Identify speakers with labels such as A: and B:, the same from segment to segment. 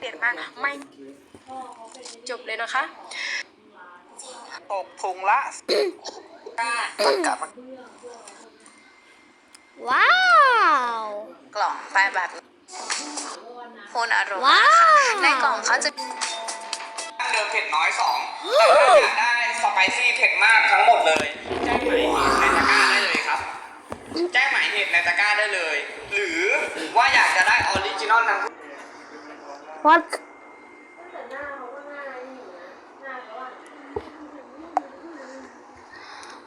A: เด็ดมากไม่จบเลยนะคะ
B: ตกถุงละตักกลับมา
C: ว้าว
A: กล่องไปแบบนี้โฮนอารมณ์
C: ว้าว
A: ในกล่องเขาจะ
B: เดิมเผ็ดน้อยสองแต่ถ้าอยากได้สไปซี่เผ็ดมากทั้งหมดเลยแจ้งหม แจ้งหมายเหตุในตะกร้าได้เลย หรือว่าอยากจะได้ออริจินอลทั้ง
C: วัด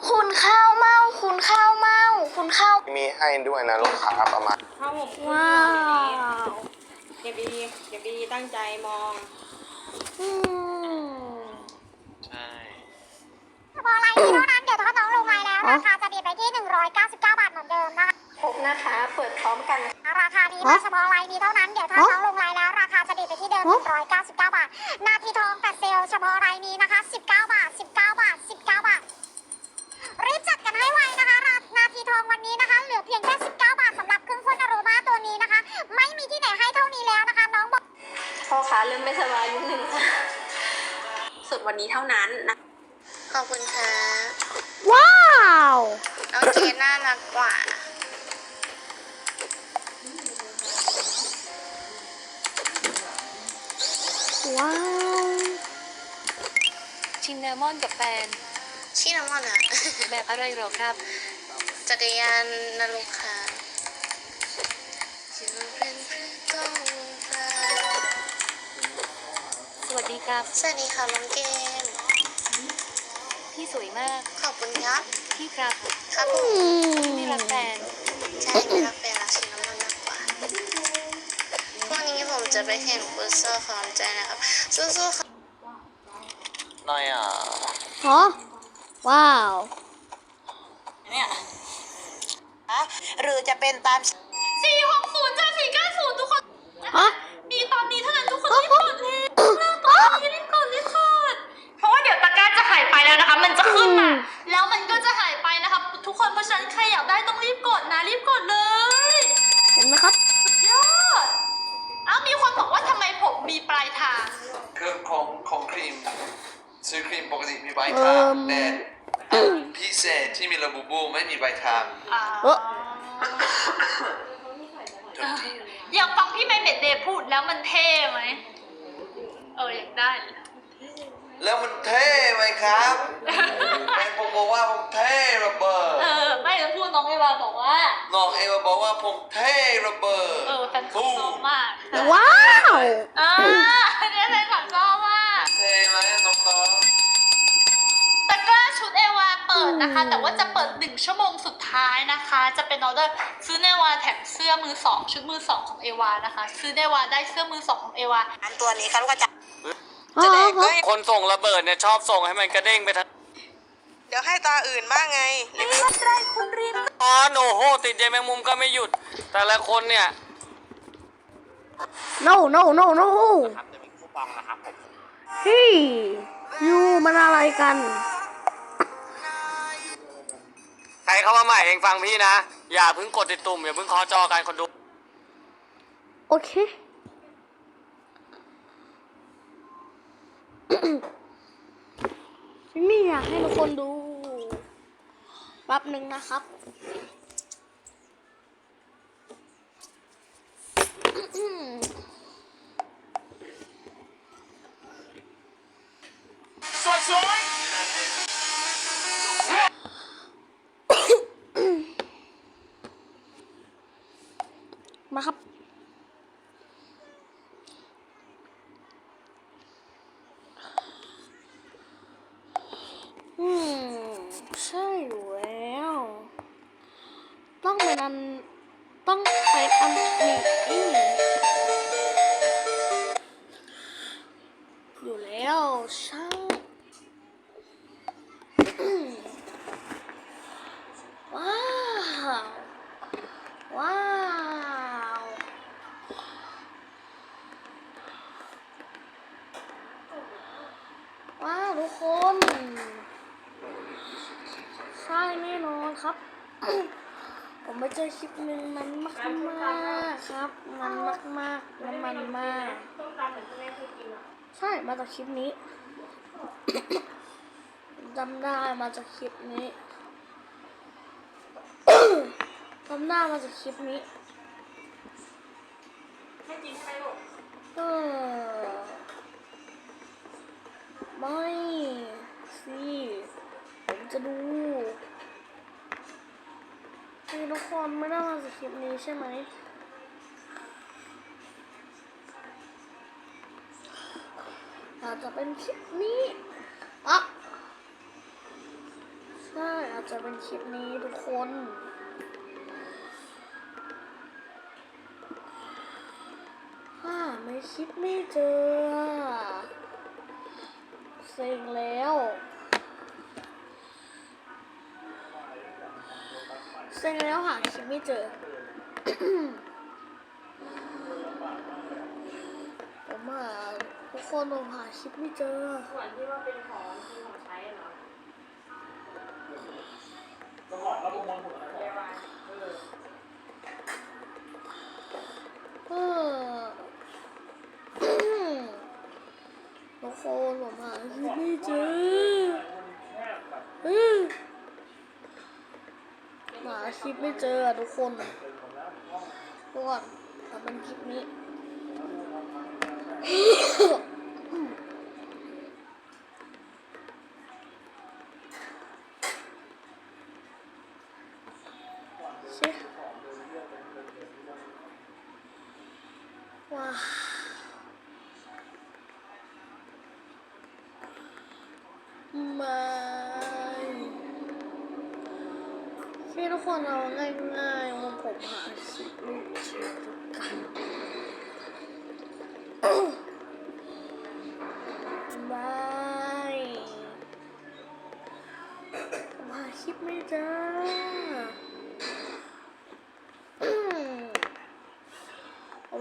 A: คุณข้าวเมาคุณข้าวเมาคุณข้าว
D: มีให้ด้วยนะลูกค้าประมาณ
E: เข้าหมก
C: ว้าว
E: เก็บดีเก็บดีตั้งใจมอง
C: อืม
D: ใช่
F: เฉพาะรายนี้เท่านั้นเดี๋ยวถ้าน้องลงรายแล้วราคาจะดีไปที่ 199 บาทเหมือนเดิมนะคะ
A: พบนะคะเปิดพร้อมกัน
F: ราคานี้นะเฉพาะรายนี้เท่านั้นเดี๋ยวถ้าน้องลงรายแล้ว ราคาจะดีไปที่เดิม 199 บาท นาทีทองแต่เซลล์เฉพาะรายนี้นะคะ 19 บาท 19 บาท 19 บาท รีบจัดกันให้ไวนะคะรานาทีทองวันนี้นะคะเหลือเพียงแค่ 19 บาทสำหรับเครื่องพ่นอโรมาตัวนี้นะคะ ไม่มีที่ไหนให้เท่านี้แล้วนะคะ น้องบอก
A: พ่อค้าเริ่มไม่สบายนิดนึงค่ะสุดวันนี้เท่านั้นนะข อบคุณค่ะ
C: ว้าว
A: น้องเกดน่ารักกว่า
C: ว้าว
G: ชินนามอนกับแฟน
A: ชื่อน้ำมันอะ
G: แบบอะไรเหรอครับ
A: จักรยานนะลูกค้าจะเป็นเพื่อนต้องฟ้า
G: สวัสดีครับ
A: สวัสดีค่ะน้องเกม
G: พี่ สวยมาก
A: ขอบคุณครับ
G: พี่ครับ
A: ครับผ
C: อื
A: ม
C: ม
G: ไม่รักแฟน
A: ใช่ไม่รักแฟนรักชื่อน้ำมันมากกว่าพรุ่งนี้ผมจะไปแข่งฟุตซอลของใจนะครับสู้ๆค่ะ
D: น้อยอะ
C: ฮะว้าว
B: เนี่ยหรือจะเป็นตาม
A: สี่หกศูนย์
D: ซื้อครีมปกติมีใบ
C: เอิ่
D: ทาง
C: ม
D: แต่พิเศษที่มีระบุบูไม่มีใบทาง
A: อ่า
C: เออ
A: อยากฟังพี่เมย์เมดเดย์พูดแล้วมันเท่ไหมเอออยากได้
D: แล้วมันเท่ไหมครับไอ้ผมบอกว่าผมเท่ระเบิด
A: เออไม่แล้วพูดน้องเอวาบอกว่า
D: น้องเอวาบอกว่าผมเท่ระเบิด
A: เออแฟนคลับชอบมาก
C: ว้าว
A: อ่า ตะกร้าชุดเอวาเปิดนะคะ แต่ว่าจะเปิดหนึ่งชั่วโมงสุดท้ายนะคะ จะเป็นออเดอร์ซื้อในวาแถมเสื้อมือสองชุดมือสองของเอวานะคะ ซื้อในวาได้เสื้อมือสองของเอวา
B: อันตัวนี้เขาก็จะ
C: ฮะฮะ
H: คนส่งระเบิดเนี่ยชอบส่งให้มันกระเด้งไปทาง
B: เดี๋ยวให้ตาอื่นบ้างไง
H: อ๋อโอ้โหติดใจแมงมุมก็ไม่หยุด แต่ละคนเนี่ย
C: no no no no เฮ้ยยูมันอะไรกัน
H: ใครเข้ามาใหม่เองฟังพี่นะ อย่าเพิ่งกดติดตุ่มอย่าเพิ่งเคอจอกันคนดู
C: โอเคนี่อยากให้ทุกคนดูแป๊บหนึ่งนะครับ อันต้องไปอันนี้อยู่แล้วช่างว้าว ว้าวว้าวทุกคน ใช่แน่นอนครับ ผมไปเจอคลิปหนึ่งมันมากมากครับ มันมากมากมันมาก
E: ต้มตำเหมือนม่เคยกินอะ
C: ใช่มาจากคลิปนี้จำได้มาจากคลิปนี้จำได้มาจากคลิปนี้
E: ให้กินใช่ไหมลูก
C: เออไม่สิผมจะดู นี่ทุกคนไม่ได้มาจากคลิปนี้ใช่ไหมอาจจะเป็นคลิปนี้อะใช่อาจจะเป็นคลิปนี้ทุกคนถ้าไม่คลิปไม่เจอ เซ็งแล้ว เซ็งแล้วหาคลิปไม่เจอ ผมหาทุกคนผมหาคลิปไม่เจอ
E: ส่วนที่ว่าเป็นของที่ของใช้เหรอเดี๋ยวว่าเออ
C: เออทุกคนผมหาคลิปไม่เจอออหาคลิปไม่เจออะทุกคนทุกคนทำเป็นคลิปนี้ เช็ว้าวไม่ที่ทุก คนเอาง่ายๆว่าผมหาคลิปไม่เจอกันบายมาคลิปไม่เจอ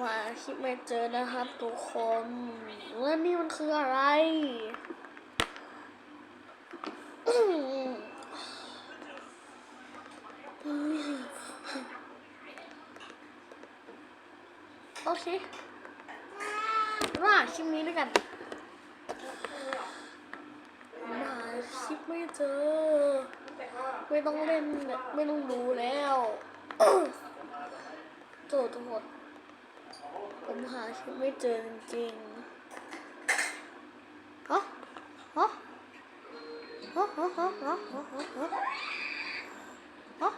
C: มาคลิปไม่เจอนะครับทุกคน แล้วนี่มันคืออะไรอืม โอเคว่าคลิปนี้ด้วยกันมหาคลิปไม่เจอ ไม่ต้องเล่นไม่ต้องดูแล้วโจทย์ทั้งหมดผมหาชื่อไม่เจอจริงๆฮะฮะฮะฮะฮะฮะฮะฮะฮะฮะ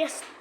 C: yes